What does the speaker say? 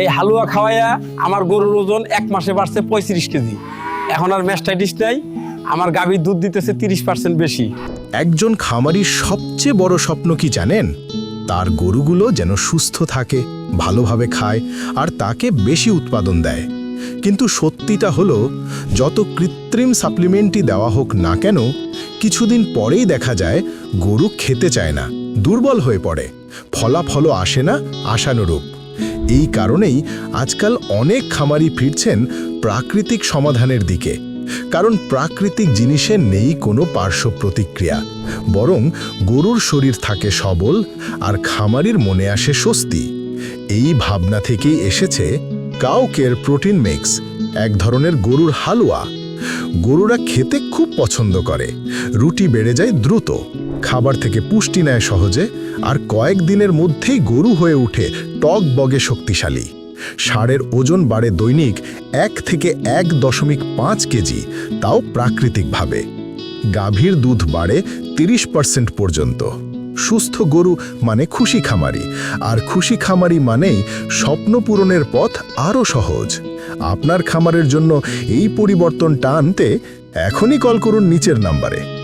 এই হালুয়া খাওয়াইয়া আমার গরুর ওজন এক মাসে বাড়ছে পঁয়ত্রিশ কেজি। এখন আর ম্যাস্টাইটিস নাই, আমার গাভীর দুধ দিতেছে তিরিশ পার্সেন্ট বেশি। একজন খামারির সবচেয়ে বড় স্বপ্ন কি জানেন? তার গরুগুলো যেন সুস্থ থাকে, ভালোভাবে খায় আর তাকে বেশি উৎপাদন দেয়। কিন্তু সত্যিটা হলো, যত কৃত্রিম সাপ্লিমেন্টই দেওয়া হোক না কেন, কিছুদিন পরেই দেখা যায় গরু খেতে চায় না, দুর্বল হয়ে পড়ে। ফলাফলও আসে না আশানুরূপ। এই কারণেই আজকাল অনেক খামারি ফিরছেন প্রাকৃতিক সমাধানের দিকে। কারণ প্রাকৃতিক জিনিসে নেই কোনো পার্শ্ব প্রতিক্রিয়া। বরং গরুর শরীর থাকে সবল আর খামারির মনে আসে স্বস্তি। এই ভাবনা থেকেই এসেছে কাউকের প্রোটিন মিক্স এক ধরনের গরুর হালুয়া। গরুরা খেতে খুব পছন্দ করে। রুটি বেড়ে যায় দ্রুত। খাবার থেকে পুষ্টি নেয় সহজে আর কয়েক দিনের মধ্যেই গরু হয়ে উঠে টক বগে শক্তিশালী। ষাঁড়ের ওজন বাড়ে দৈনিক এক থেকে এক দশমিক পাঁচ কেজি, তাও প্রাকৃতিকভাবে। গাভীর দুধ বাড়ে তিরিশ পার্সেন্ট পর্যন্ত। সুস্থ গরু মানে খুশি খামারি, আর খুশি খামারি মানেই স্বপ্ন পূরণের পথ আরও সহজ। আপনার খামারের জন্য এই পরিবর্তনটা আনতে এখনই কল করুন নিচের নাম্বারে।